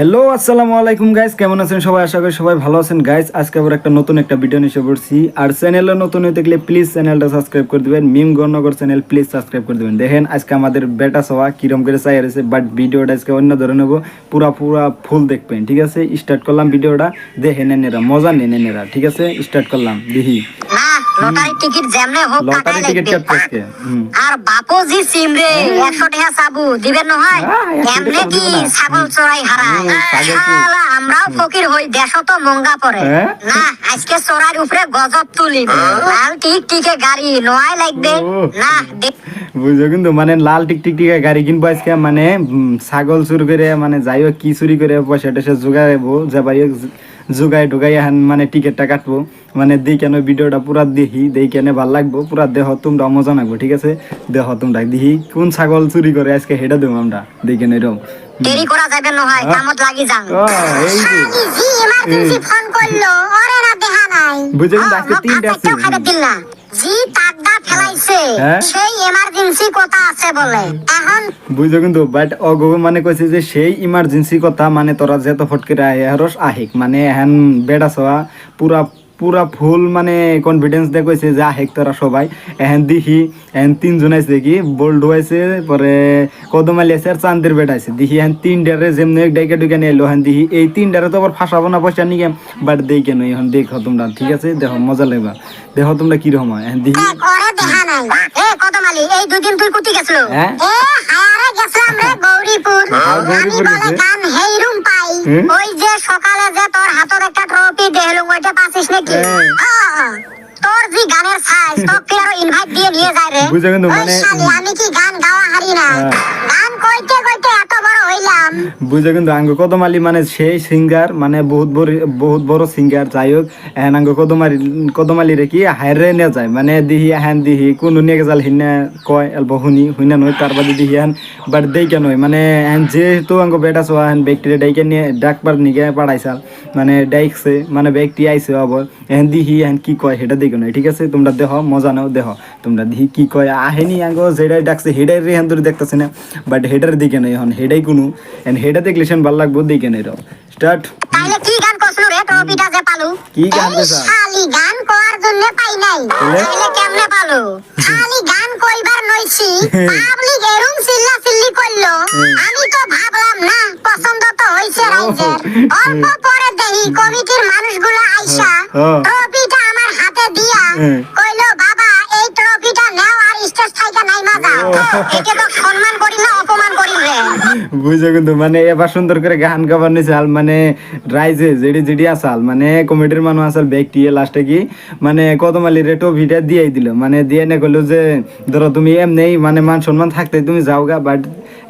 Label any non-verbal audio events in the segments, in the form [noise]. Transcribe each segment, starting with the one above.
Hello আসসালামু আলাইকুম guys কেমন আছেন সবাই? আশা করি সবাই ভালো আছেন। গাইস আজকে আবার একটা নতুন একটা ভিডিও নিয়ে পড়ছি। আর চ্যানেলে নতুন হয়ে থাকলে প্লিজ চ্যানেলটা সাবস্ক্রাইব করে দিবেন। Mim Gananagar channel please subscribe করে দিবেন। দেখেন, আজকে আমাদের বেটা সওয়া কিরম করে চাই রয়েছে বাট ভিডিওটা আজকে অন্য ধরে নেব পুরা পুরা ফুল দেখবেন, ঠিক আছে? স্টার্ট করলাম ভিডিওটা দেখেন এনেরা মজা নেন এনেরা ঠিক আছে? স্টার্ট করলাম, দেখি। লটারি টিকিট যেমনে হোক কাটাই লাগবে কাটতে আজকে হুম। আর বাপজি সিমরে একশো টাকা সাবু দিবেন আহ, 100 টাকা এমনে কি ছাগল চড়াই হারায়? শালা, আমরাও ফকির হই দেশ তো মঙ্গা পড়ে। হ্যাঁ? না আজকে চড়াইর উপরে গজব তুলিব। লাল টিক টিকে গাড়ি নয় লাগবে। না বুঝছ কিন্তু মানে লাল টিকটিক টিকা গাড়ি কিনবো আজকে মানে ছাগল চুরি করে মানে যাই হোক কি চুরি করে পয়সা টয়সা জোগাইবো যাবাই জোগাই ঢুকাই এখন মানে টিকিটটা কাটবো। মানে দিই কেন ভিডিওটা পুরা দেখি দেই কেন ভালো লাগবো পুরা দেহ তোমরা মজা নাগবো ঠিক আছে? দেহ তোমরা দেখি কোন ছাগল চুরি করে আজকে হেটা দেবো আমরা দেখি কেন এরকম দেরি করা যাবে নহয় হ্যাঁ? কামত লাগি যান। এই যে। ইমার্জেন্সি ফোন করল ওরে না দেখা নাই। বুঝে কিন্তু আজকে ও, মোক তিনটা আছে। খাইতে দিল না। জি তাকদা ফেলাইছে হ্যাঁ? সেই ইমার্জেন্সি কথা আছে বলে। বুঝছ কিন্তু বাট অগো মানে কইছে যে সেই ইমার্জেন্সি কথা মানে তোরা যেত ফটকে আহরস আহিক। মানে এখন বেড়া সওয়া পুরা পুরা ফুল মানে কনফিডেন্স দিয়ে কইছে যে আহেক তোরা সবাই। এহেন দেখি এহেন তিনজন আছে কি বোল্ডো আছে পরে কদম আলি আছে আর চান্দের বেড আছে। দেখি এখন তিনটারে যেমনি ডাইকে ডুকে নিয়ে এলো এখন দেখি এই তিনটারে তো আবার ফাঁসাবো না পয়সা নিয়ে বাট দেই কেন এখন দেখো তোমরা ঠিক আছে? দেখো মজা লাগবা। দেখো তোমরা কীরকম হয়। এহেন দেখি দেখ দেখা গেছিল। হ্যাঁ? রে গৌরীপুর। হ্যাঁ, আমি বলে গেছে? হেইরুম পাই। ওই যে সকালে যে তোর হাতত একটা ট্রফি দেহলুম ওইটা পাচ্ছিস নাকি? হ্যাঁ। তোর যে গানের সাইজ তোকে আরও ইনভাইট দিয়ে নিয়ে যায় রে? বুঝে কিন্তু মানে- আমি কি গান গাওয়া হারি না? হ্যাঁ। গান কইতে কইতে এত বড় বুঝে কিন্তু আঙ্গ, কদমালি মানে সেই সিঙ্গার মানে বহুত বড় বহুত বড় সিঙ্গার যাই হোক এখন আঙ্গ কদমালি কদমালি রে কি হাইরে নিয়ে যায়। মানে দিহি হ্যান দিহি, কোনো নিয়ে গেছাল হিনে কয়, অল্প শুনি, শুনে নয়, তার বাদে দিহি হ্যান বাট দেইকে নয়। মানে হ্যান যেহেতু আঙ্গ বেটা সোয়া হ্যান ব্যক্তিরে ডাইকে নিয়ে ডাকবার নিকে পাঠাইছাল মানে ডাইকছে মানে ব্যক্তি আইছে আবার এখন দিহি হ্যান কি কয় সেটা দেখে নয়, ঠিক আছে? তোমরা দেহ, মজা নাও, দেহ। তোমরা দিহি কি কয়, আহেনি আঙ্গ যেটাই ডাকছে হেডাই রে হ্যান ধরে দেখতেছে না, বাট হেডার দিকে নয় এখন হেডাই কোনো। এন্ড হেডা দেখলে সেন ভালো লাগবো দেখে কেন এর স্টার্ট তাইলে কি গান কসলো রে টপিটা যে পালু? কি গান এই খালি গান করার জন্য পাই নাই। তাহলে? তাইলে কেমনে পালু? খালি গান কইবার নইছি পাবলিক এরুম সিল্লা সিল্লি করল আমি তো ভাবলাম না পছন্দ তো হইছে রাইজের। অল্প পরে কমিটির মানুষগুলো আইসা হ্যাঁ। ট্রফিটা আমার হাতে দিয়া হ্যাঁ। কইলো বাবা এই ট্রফিটা নেও আর স্টেজ থাইকা নাইমা যাও এটা তো সম্মান করি না অপমান করি রে। কিন্তু মানে এবার সুন্দর করে গান গাবার নিছাল মানে রাইজে যেডি যেডি আসাল মানে কমিটির মানুষ আসাল ব্যক্তি লাস্টে কি মানে কদমালি রেটো ভিডিও দিয়েই দিল। মানে দিয়ে নে কইলো যে ধরো তুমি এমনি মানে মান সম্মান থাকতে তুমি যাও গা বাট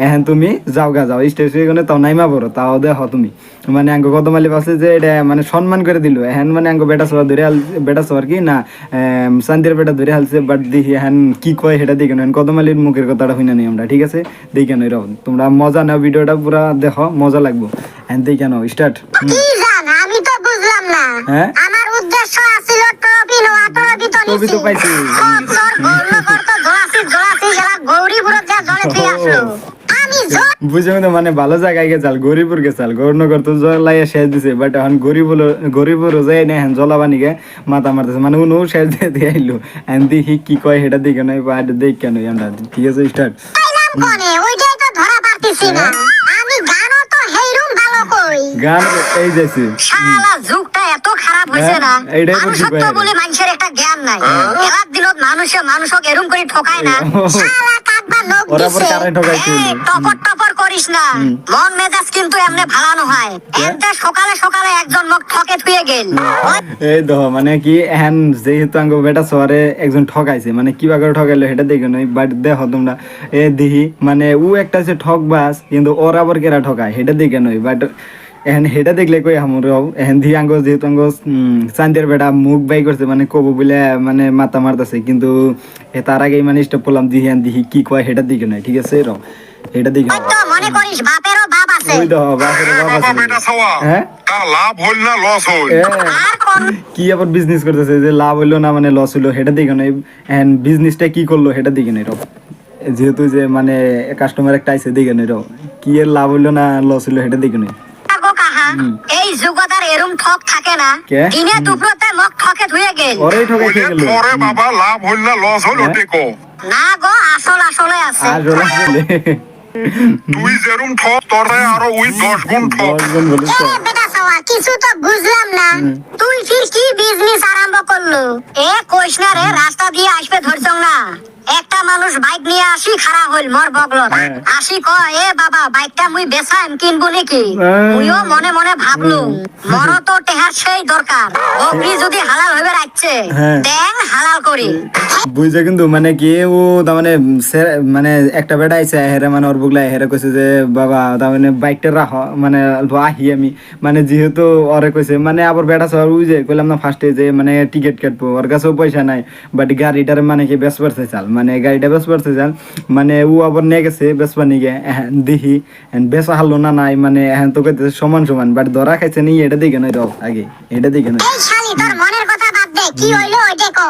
এখন তুমি যাও। গা যাও স্টেজে তাও নাইমা পড়ো তাও দেখ তুমি। মানে আঙ্গ কদমালি পাশে যে এটা মানে সম্মান করে দিল। এখন মানে আঙ্গ বেটা সবার ধরে হাল বেটা সবার কি? না শান্তির বেটা ধরে হালছে বাট দেখি এখন কি কয় সেটা দেখে নেন কদমালির মুখের কথাটা শুনে নেই আমরা ঠিক আছে? দেখে নই রকম তোমরা মজা নাও ভিডিওটা পুরা দেখো মজা লাগবো। হ্যাঁ দেখে নাও স্টার্ট আমি তো বুঝলাম না। হ্যাঁ? আমার উদ্দেশ্য আছিল ট্রফি নেওয়া ট্রফি তো ট্রফি তো পাইছি। সব তোর গৌরনগর তো জড়াছি জড়াছি গেলা গৌরীপুরত যা জলে থুই আসলো আমি জোর বুঝে কিন্তু মানে ভালো জায়গায় গেছাল গরিপুর গেছাল গৌরনগর তো জ্বলাই শেষ দিছে বাট এখন গরিব গরিপুর যাই না এখন জ্বলাবানি গে মাথা মারতেছে। মানে উনি শেষ দিয়ে দিয়ে আইলো। এখন দেখি কি কয় সেটা দেখে নয় বা দেখ কেন আমরা? ঠিক আছে স্টার্ট না। গান এই যাইছে শালা যুগটা এত খারাপ না। হ্যাঁ, মানুষত্ব বলে মানুষের একটা জ্ঞান নাই। এলার দিনত মানুষে মানুষক এরম করে ঠকায় না। শালা লোক দিছে। এই, টপর টপর করিস না। মন মেজাজ কিন্তু এমনি ভালানো হয় এতে সকালে সকালে একজন মুখ ঠকে থুয়ে গেল। এই দেখো মানে কি যেহেতু আঙ্গ বেটা একজন ঠকাইছে মানে কিবা করে ঠকাইলো সেটা দেখে নই বাট দেখো তোমরা। এ দিহি মানে ও একটা আছে ঠকবাস কিন্তু ওর আবার কেরা ঠকায় সেটা দেখে নই বাট এখন সেটা দেখলে কই আমরাও এখন দি আঙ্গ যেহেতু আঙ্গ চান্দের বেটা মুখ বাই করছে মানে কবু বলে মানে মাথা মারতেছে কিন্তু এ তার আগেই মানে স্টপ করলাম দিহি আন দিহি কি কয় সেটা দিকে নয় ঠিক আছে র এটা দিকে মনে করিস বাপেরও বাপ আছে। ওই দেখো বাপের বাপ আছে। হ্যাঁ লাভ হইল না লস হইল এ, আর কোন? কি আবার বিজনেস করতেছে যে লাভ হইল না মানে লস হইল সেটা দিকে নয় এন্ড বিজনেসটা কি করল সেটা দিকে নয় রব যেহেতু যে মানে কাস্টমার একটা আইসে দিকে নয় রব কি এর লাভ হইল না লস হইল সেটা দিকে নয় এই যুগতার এরম ঠক থাকে না। দিনে দুপুরতে মগ ঠকে ধুয়ে গেল। ওরেই ঠকে গেল। পরে বাবা লাভ হইল না লস হইল? টেকো। না গো আসল আসলে আছে। ওরা তুই যেরম ঠক তোরে আরও ওই দশ গুণ ঠক। দশজন বলে এ বেটা সওয়া কিছু তো বুঝলাম না। তুই ফির কি বিজনেস আরম্ভ করল? এ কইস রে রাস্তা দিয়ে আসবে ধরছ না। একটা মানুষ বাইক নিয়ে আসি খাড়া হইল মোর বগল হ্যাঁ। আসি ক এ বাবা বাইকটা মুই বেচাইম কিনবো নাকি হ্যাঁ। মুইও মনে মনে ভাবলুম মর তো টেহার সেই দরকার বকরি যদি হালাল হইবে রাখছে হ্যাঁ। দেন হালাল করি বুঝছে কিন্তু মানে কি ও মানে মানে একটা বেটা আইছে হেরে মানে ওর বুগলা হেরে কইছে যে বাবা তার মানে বাইকটা রাখ মানে আহি আমি মানে যেহেতু ওরে কইছে মানে আবার বেটা সব যে কইলাম না ফার্স্টে যে মানে টিকিট কাটবো ওর কাছেও পয়সা নাই বাট গাড়িটার মানে কি বেশ পারছে চাল মানে গাড়িটা বেশ পারছে চাল মানে ও আবার নিয়ে গেছে বেসবা নিয়ে এহেন দিহি বেচা হারলো না নাই মানে এখন তো সমান সমান বাট ধরা খাইছে নি, এটা দিকে নয় দাও আগে, এটা দিকে নয়। কি হইল ওইটা কো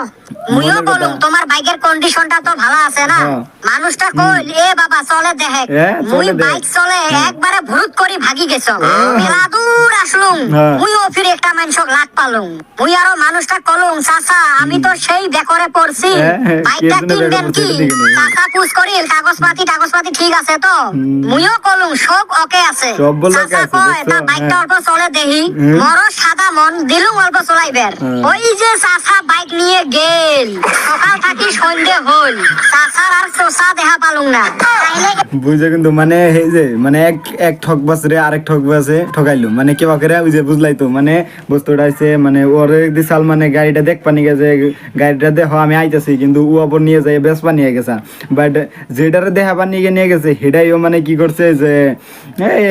মুইও বলুম তোমার বাইকের কন্ডিশনটা তো ভালো আছে না? হ্যাঁ। মানুষটা কইল এ বাবা চলে দেখে। মুই বাইক চলে একবারে ভুরুত করি ভাগি গেছ। মেলা দূর আসলুম। হ্যাঁ। মুইও ফির একটা মানুষক লাগ পালুম। মুই আরও মানুষটা কলুম চাচা আমি তো সেই বেকরে পড়ছি। হ্যাঁ, হ্যাঁ, বাইকটা কিনবেন কি। চাচা পুষ করিল কাগজপাতি টাগজপাতি ঠিক আছে তো? মুইও কলুম সব ওকে আছে। চাচা কয় তা বাইকটা হ্যাঁ। অল্প চলে দেহি। মর সাদা মন দিলুম অল্প চলাইবের হ্যাঁ। ওই যে চাচা বাইক নিয়ে গেল। সকাল থাকি সন্ধে হল। চাচার আর চোষা দেখা পালুম না। বুঝে কিন্তু মানে এই যে মানে এক এক ঠক বাসরে আরেক ঠক বাসে ঠকাইলো। মানে ওই যে বুঝলাই তো মানে বস্তুটা আছে মানে ওর দিশাল মানে গাড়িটা দেখ পানি গেছে, গাড়িটা আমি আইতাছি, কিন্তু ও আবার নিয়ে যায়, বেশ নিয়ে গেছে। বাট যেটারে দেখা পানি গিয়ে নিয়ে গেছে, সেটাইও মানে কি করছে যে,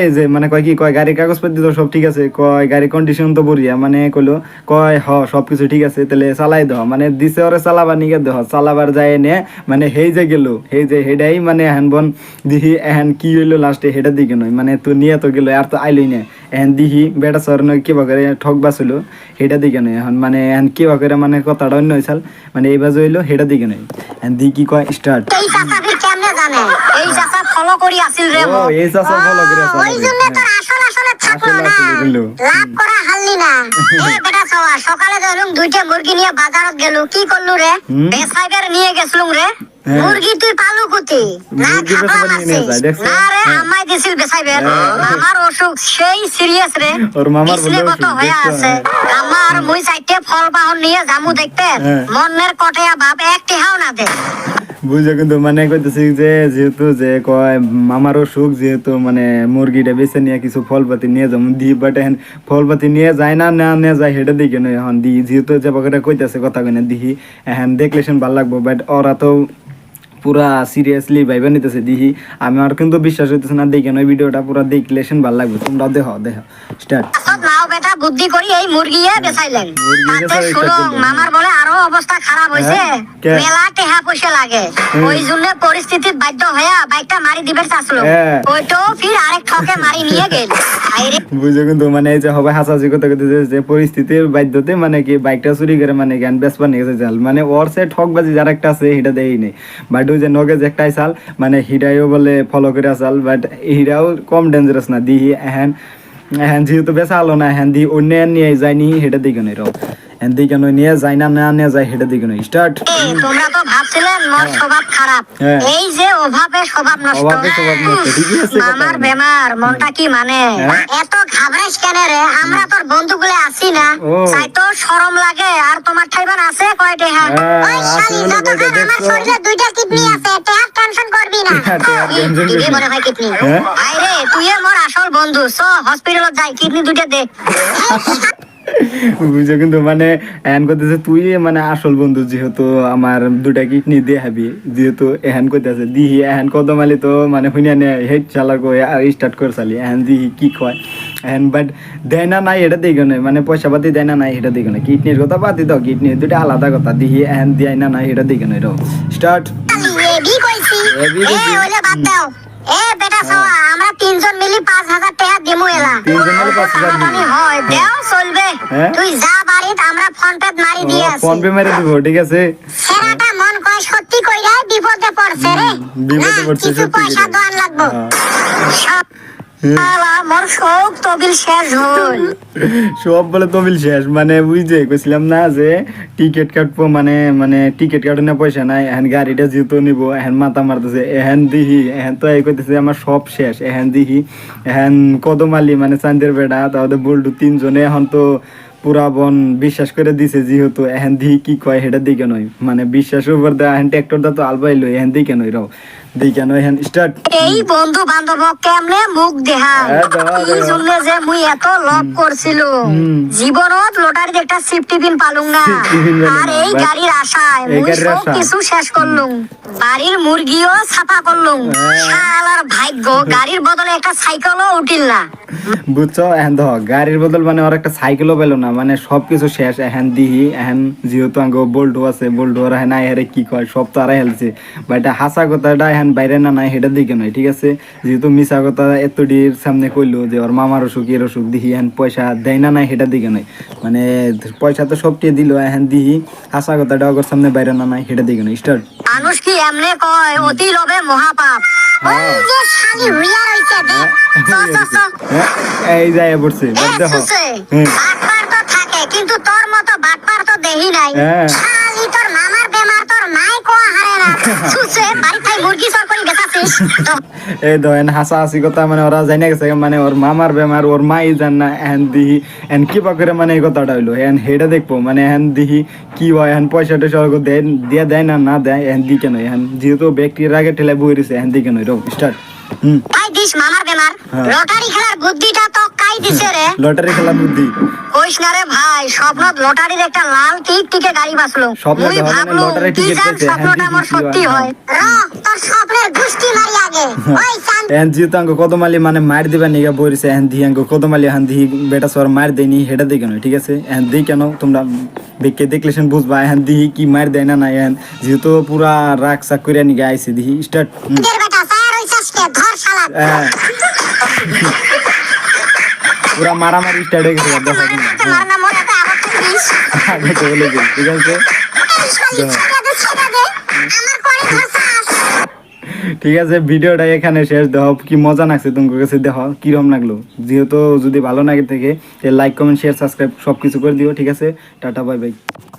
এই যে মানে কয় কি, কয় গাড়ির কাগজপত্র তো সব ঠিক আছে, কয় গাড়ির কন্ডিশন তো বড়িয়া মানে কইলো, কয় হ সব কিছু ঠিক আছে তাহলে চালাই দাও। মানে দিছে ওরে চালাবার নিগে দেহ চালাবার যায় এনে মানে হেই যে গেল হেই যে হেডাই মানে এহেন বন দিহি এহেন কি হইল লাস্টে হেডা দিকে নয় মানে তো নিয়ে তো গেল আর তো আইলই না। এহেন দিহি বেটা সর নয় কিবা করে ঠক বাছিল হেডা দিকে নয় এখন মানে এহেন কিবা করে মানে কথাটা অন্য হয়েছাল মানে এই বাজে হইল হেডা দিকে নয় এহেন দি কি কয় স্টার্ট এই চাচা ফলো করি আসিল রে ও, এই চাচা follow করে আসিল ওই জন্য তোর হ্যাঁ। আসল আসলে থাকল আসল না লাভ করা হারলি না [laughs] এই বেটা সওয়া সকালে ধরুম দুইটা মুরগি নিয়ে বাজারত গেল কি করলু রে হুম। নিয়ে গেছলুম রে হ্যাঁ। মুরগি তুই পালু কুতি না? না রে হ্যাঁ। আমাই দিছিল বেসাইবের। অসুখ সেই সিরিয়াস রে ওর মামার বলে কত হয়ে আছে আমার মুই চাইতে ফল নিয়ে জামু দেখতে। মনের কটেয়া বাপ এক টেহাও না দে বুঝে কিন্তু মানে কইতেছি যে, যেহেতু যে কয় মামারও সুখ যেহেতু মানে মুরগিটা বেছে নিয়ে কিছু ফলপাতি নিয়ে যাব, দি বাট এখন ফলপাতি নিয়ে যায় না না নিয়ে যায় হেঁটে দিকে নয় এখন দি। যেহেতু যে পাখিটা কইতেছে কথা কিনে দিহি, এখন দেখলে সেন ভালো লাগবো বাট ওরা তো পুরা সিরিয়াসলি ভাইবা নিতেছে দিহি। আমার কিন্তু বিশ্বাস হইতেছে না দেখে নয় ভিডিওটা পুরা দেখলে শুন ভালো লাগবে। তোমরা দেহ দেহ স্টার্ট সব নাও বেটা বুদ্ধি করি এই মুরগি বেচাইলেন। মামার বলে আরও অবস্থা খারাপ হ্যাঁ? মেলা টেহা পয়সা লাগে। ওই জন্য পরিস্থিতির বাধ্য হইয়া বাইকটা মারি দিবে চাচ্ছিল হ্যাঁ। ফির আরেক ঠকে মারি নিয়ে গেল। আইরে কিন্তু মানে এই যে হবে হাসাহাসি করতে করতে যে- পরিস্থিতির বাধ্যতে মানে কি বাইকটা চুরি করে মানে জ্ঞান বেসপা নিয়ে গেছে জাল। মানে ওর সে ঠকবাজি যার একটা আছে হিটা দেই নেই। বাট ওই যে নগেজ একটাই চাল মানে হিরাইও বলে ফলো করে চাল বাট হিরাও কম ডেঞ্জারাস না। দিহি এহেন এহেন যেহেতু বেচা আলো না, এহেন দি অন্য নিয়ে যায়নি, সেটা দিকে নই দিকে নই নিয়ে যায় না না নিয়ে যায় সেটা দিকে স্টার্ট তোমরা তো ভাবছিলেন মোর স্বভাব খারাপ। হ্যাঁ। এই যে অভাবে স্বভাব নষ্ট। অভাবে স্বভাব নষ্ট, ঠিকই আছে আমার বেমার মনটা কি মানে? হ্যাঁ। এত ঘাবড়াইস কেন রে? আমরা তোর বন্ধুগুলো আছি না। তাই তো শরম লাগে আর তোমার ঠাইবার আছে কয়টা? হ্যাঁ। হ্যাঁ, ওই শালি যতক্ষণ আমার শরীরে দুইটা কিডনি আছে টেহার টেনশন করবি না। টেহার tension দিদি করবি না। মনে হয় কিডনি। হ্যাঁ? আরে তুই মোর আসল বন্ধু। সো হসপিটালত যাই কিডনি দুইটা দে। [laughs] বুঝছ কিন্তু মানে এহেন করতেছে তুই মানে আসল বন্ধু যেহেতু আমার দুটা কিডনি দিয়ে হাবি যেহেতু এহেন করতেছে দিহি এহেন কদম আলি তো মানে শুনিয়া নে হেড চালা কই আর স্টার্ট করে চালি এহেন দিহি কি কয় এহেন বাট দেয় না নাই এটা দিকে নয় মানে পয়সা পাতি দেয় না নাই এটা দিকে নয় কিডনির কথা বাদ দাও কিডনি দুটা আলাদা কথা দিহি এহেন দেয় না নাই এটা দিকে নয় রো স্টার্ট এ বেটা সওয়া আমরা তিনজন মিলি পাঁচ হাজার টাকা দিমু এলা তিনজন মিলে 5,000 দিমু। হয় দেও চলবে হ্যাঁ? তুই যা বাড়িত আমরা ফোন পে মারি দিয়ে আসি ফোন পে মেরে দিব ঠিক আছে সেরাটা মন কয় সত্যি কইরা বিপদে পড়ছে রে বিপদে পড়ছে কিছু সত্যি পয়সা। দোয়ান লাগবো হ্যাঁ। সব সব বলে তবিল শেষ মানে বুঝতে কইছিলাম না যে টিকিট কাটবো মানে মানে টিকিট কাটে না পয়সা নাই এখন গাড়িটা যেহেতু নিব এখন মাথা মারতেছে, এহেন দিহি, এহেন তো এই কইতেছে আমার সব শেষ, এহেন দিহি, এহেন কদমালি মানে চান্দের বেড়া তাহলে বল্টু তিনজনে, এখন তো পুরা বন বিশ্বাস করে দিছে যেহেতু এহেন দিহি কি কয় সেটা দিকে নয়। মানে বিশ্বাসের উপর দেওয়া এহেন ট্র্যাক্টরটা তো আলবাইলো এহেন দিকে নয় রাও দিকে নয় এহেন স্টার্ট এই বন্ধু বান্ধব কেমনে মুখ দেহা এই জন্য যে মুই এত লভ করছিল। জীবনত লটারির একটা সিফটি পিন পালুম না। আর এই। গাড়ির আশায় মুই সব কিছু শেষ করলুম। বাড়ির মুরগিও ছাপা করলুম। হ্যাঁ। শালার ভাগ্য গাড়ির বদলে একটা সাইকেলও উঠিল না। বুঝছ? এখন ধর, গাড়ির বদল মানে ওর একটা সাইকেলও না। মানে সবকিছু শেষ, এখন দিহি, এখন যেহেতু আগে আছে ওরা হ্যাঁ কি কয়, সব তো হেলছে। বা এটা হাসা কথাটা এখন বাইরে না নাই সেটার দিকে নয়, ঠিক আছে? যেহেতু মিশা কথা এতটির সামনে কইলো যে ওর মামার অসুখ, এর অসুখ, দিহি এখন পয়সা দেয় না নাই সেটার দিকে নয়। মানে পয়সা তো সবটি দিল, এখন দিহি, হাসা কথাটা ওর সামনে বাইরে না নাই সেটার দিকে নয়। স্টার্ট মানুষ কি এমনে কয়? অতি লোভে মহাপাপ। ওই যে শালি হুইয়া রইছে দেখ। চ, চ, চ। এই যায় পড়ছে দেখো থাকে কিন্তু তোর মতো বাটপার তো দেহি নাই। হ্যাঁ। শালি তোর মামার বেমার তোর মাই কোয়া হারে না। সুসে বাড়ি খাই মুরগি সর করে তো এই ধরেন হাসা হাসি কথা মানে ওরা জানে গেছে মানে ওর মামার বেমার ওর মাই জান না এহেন দিহি এন কি করে মানে এই কথাটা হইল এন হেটা দেখব মানে এহেন দিহি কি হয় এহেন পয়সা টয়সা দেয় দিয়ে দেয় না না দেয় এহেন দি কেন এহেন যেহেতু ব্যক্তির আগে ঠেলে বই রয়েছে এহেন দি কেন রো স্টার্ট হুম। দিস মামার বেমার। হ্যাঁ। লটারি খেলার বুদ্ধিটা তো কাই দিছে রে? লটারি খেলা বুদ্ধি। কইস না রে ভাই স্বপ্নত লটারির একটা লাল টিক টিকে গাড়ি বাসলো মুই তো হবে না, ভাবলুম লটারি কি টিকিট জান হ্যাঁ, স্বপ্নটা আমার সত্যি হয়। হয় র তোর স্বপ্নের গুষ্টি মারি আগে। ওই চান যেহেতু আঙ্গ কদমালি মানে মার দিবা নিগা বই রয়েছে এহেন দিহি আঙ্গ কদমালি এহেন দিহি বেটা সর মার দেয়নি হেটা দি কেন? ঠিক আছে? এহেন দি কেন? তোমরা দেখে দেখলেছেন বুঝবা এহেন দিহি কি মার দেয় না না এহেন যেহেতু পুরা রাগ সাক করে নিগা আইছে দিহি স্টার্ট দের বেটা সার হইছাস কে ধর শালা হ্যাঁ। [laughs] পুরা মারামারি স্টার্ট হয়ে গেছে দেখো মারে না তো আগে তো বলে দিই, ঠিক আছে? ঠিক আছে ভিডিওটা এখানে শেষ। দেখো কি মজা লাগছে তোমার কাছে দেখো কিরম লাগল। যেহেতু যদি ভালো লাগে থেকে লাইক কমেন্ট শেয়ার সাবস্ক্রাইব সব কিছু করে দিও ঠিক আছে? Tata bye bye